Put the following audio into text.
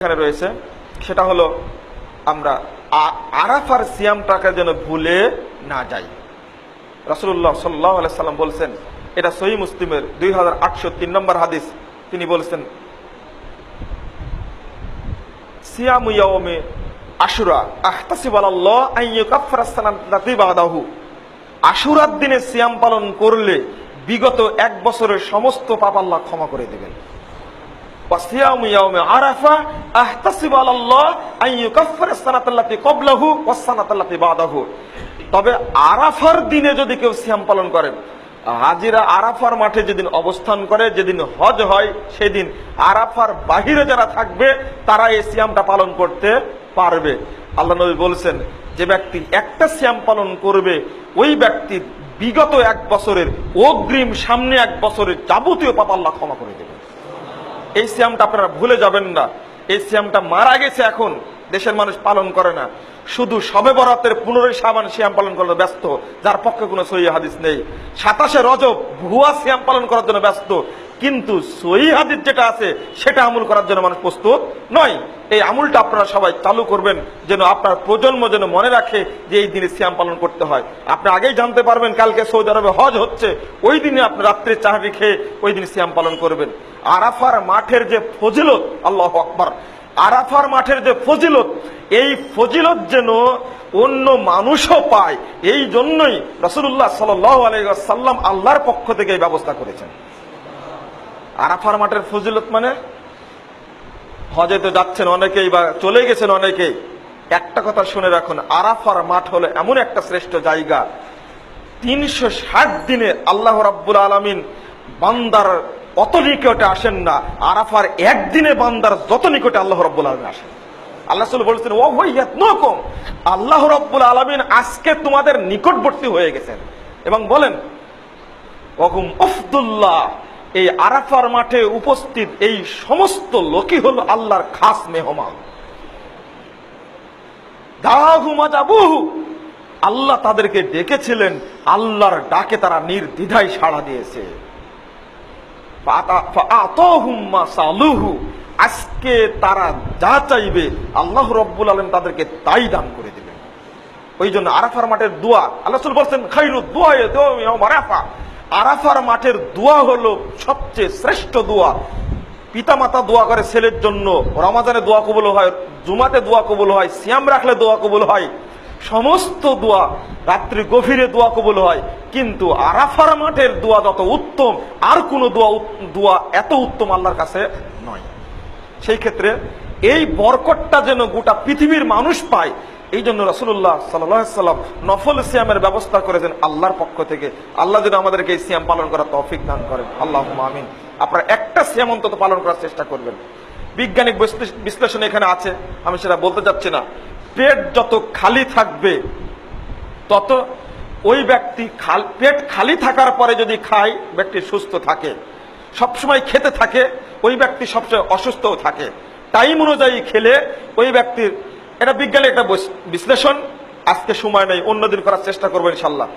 এখানে রয়েছে, সেটা হলো আমরা আরাফার সিয়ামটাকে যেন ভুলে না যাই। রাসুল্লাহ সাল্লাহ সাল্লাম বলছেন, এটা সহি মুসলিমের দুই হাজার আটশো তিন নম্বর হাদিস, তিনি বলছেন, সিয়ামু আশুরা আহতাসিব আলাল্লাহ আন ইউকাফফিরা সানাতাল্লাতী বাদাহু। আশুরার দিনে সিয়াম পালন করলে বিগত এক বছরের সমস্ত পাপ আল্লাহ ক্ষমা করে দেবেন। وصيام يوم عرفة أحتسب على الله أن يكفر السنة التي قبله والسنة التي بعده তবে আরাফার দিনে যদি কেউ সিয়াম পালন করেন হাজিরা আরাফার মাঠে যেদিন অবস্থান করে যেদিন হজ হয় সেদিন আরাফার বাহিরে যারা থাকবে তারা এই সিয়ামটা পালন করতে পারবে আল্লাহ নবী বলছেন যে ব্যক্তি একটা সিয়াম পালন করবে ওই ব্যক্তির বিগত এক বছরের অগ্রিম সামনে এক বছরের যাবতীয় পাপ আল্লাহ ক্ষমা করে দেবে এই সিয়ামটা আপনারা ভুলে যাবেন না। এই সিয়ামটা মারা গেছে এখন, দেশের মানুষ পালন করে না। শুধু সবে বরাতের পুনরায় সাবান সিয়াম পালন করতে ব্যস্ত, যার পক্ষে কোনো সহি হাদিস নেই। সাতাশে রজব ভুয়া সিয়াম পালন করার জন্য ব্যস্ত। কিন্তু সহি হাদিস যেটা আছে, সেটা আমল করার জন্য মানুষ প্রস্তুত নয়। এই আমলটা আপনারা সবাই চালু করবেন, যেন আপনার প্রজন্ম যেন মনে রাখে যে এই দিনে সিয়াম পালন করতে হয়। আপনি আগেই জানতে পারবেন, কালকে সৌদি আরবে হজ হচ্ছে, ওই দিনে আপনি রাত্রে চাহারি খেয়ে ওই দিন সিয়াম পালন করবেন। আরাফার মাঠের যে ফজিলত, আল্লাহ আকবার, আরাফার মাঠের যে ফজিলত, এই ফজিলত যেন অন্য মানুষও পায়, এই জন্যই রসুল্লাহ সাল্লাম আল্লাহর পক্ষ থেকে এই ব্যবস্থা করেছেন। আরাফার মাঠের ফজিলত মানে? হজে তো যাচ্ছেন অনেকেই বা চলে গেছেন অনেকেই। একটা কথা শুনে রাখুন, আরাফার মাঠ হলো এমন একটা শ্রেষ্ঠ জায়গা। তিনশো ষাট দিনে আল্লাহ রাব্বুল আলমিন বান্দার অত নিকটে আসেন না, আরাফার একদিনে বান্দার যত নিকটে আল্লাহ রব্বুল আলমিন আসেন। আল্লাহ বলছেন ও ভাইয়াত নকম আল্লাহ রব্বুল আলমিন আজকে তোমাদের নিকটবর্তী হয়ে গেছেন। এবং বলেন ওহুম আফদুল্লাহ এই আরাফার মাঠে উপস্থিত এই সমস্ত লোকই হলো আল্লাহর খাস মেহমান। আল্লাহ তাদেরকে ডেকেছিলেন, আল্লাহর ডাকে তারা নির্দ্বিধায় সাড়া দিয়েছে। আজকে তারা যা চাইবে আল্লাহ রব্বুল আলম তাদেরকে তাই দান করে দিবেন। ওই জন্য আরাফার মাঠের দোয়া, আল্লাহ বলছেন খাইরু দোয়া আরাফা আরাফার মাঠের দোয়া হলো সবচেয়ে শ্রেষ্ঠ দোয়া। পিতামাতা দোয়া করে ছেলের জন্য। রমাজানে দোয়া কবুল হয়, জুমাতে দোয়া কবুল হয়, সিয়াম রাখলে দোয়া কবুল হয়। সমস্ত দোয়া রাত্রি গভীরে দোয়া কবুল হয়। কিন্তু আরাফার মাঠের দোয়া যত উত্তম, আর কোন দোয়া দোয়া এত উত্তম আল্লাহর কাছে নয়। সেই ক্ষেত্রে এই বরকটটা যেন গোটা পৃথিবীর মানুষ পায় এই জন্য রসুল্লাহ সাল্লাম নফল সিয়ামের ব্যবস্থা করেছেন আল্লাহর পক্ষ থেকে। আল্লাহ যেন আমাদেরকে এই সিয়াম পালন করার তৌফিক দান করেন। আল্লাহ আমিন। আপনারা একটা সিয়াম অন্তত পালন করার চেষ্টা করবেন। বৈজ্ঞানিক বিশ্লেষ- বিশ্লেষণ এখানে আছে, আমি সেটা বলতে চাচ্ছি না। পেট যত খালি থাকবে, তত ওই ব্যক্তি খাল- পেট খালি থাকার পরে যদি খায়, ব্যক্তি সুস্থ থাকে। সবসময় খেতে থাকে, ওই ব্যক্তি সবসময় অসুস্থও থাকে। টাইম অনুযায়ী খেলে ওই ব্যক্তির এটা বিজ্ঞানের একটা বৈশ- বিশ্লেষণ। আজকে সময় নেই অন্যদিন করার চেষ্টা করব ইনশাল্লাহ।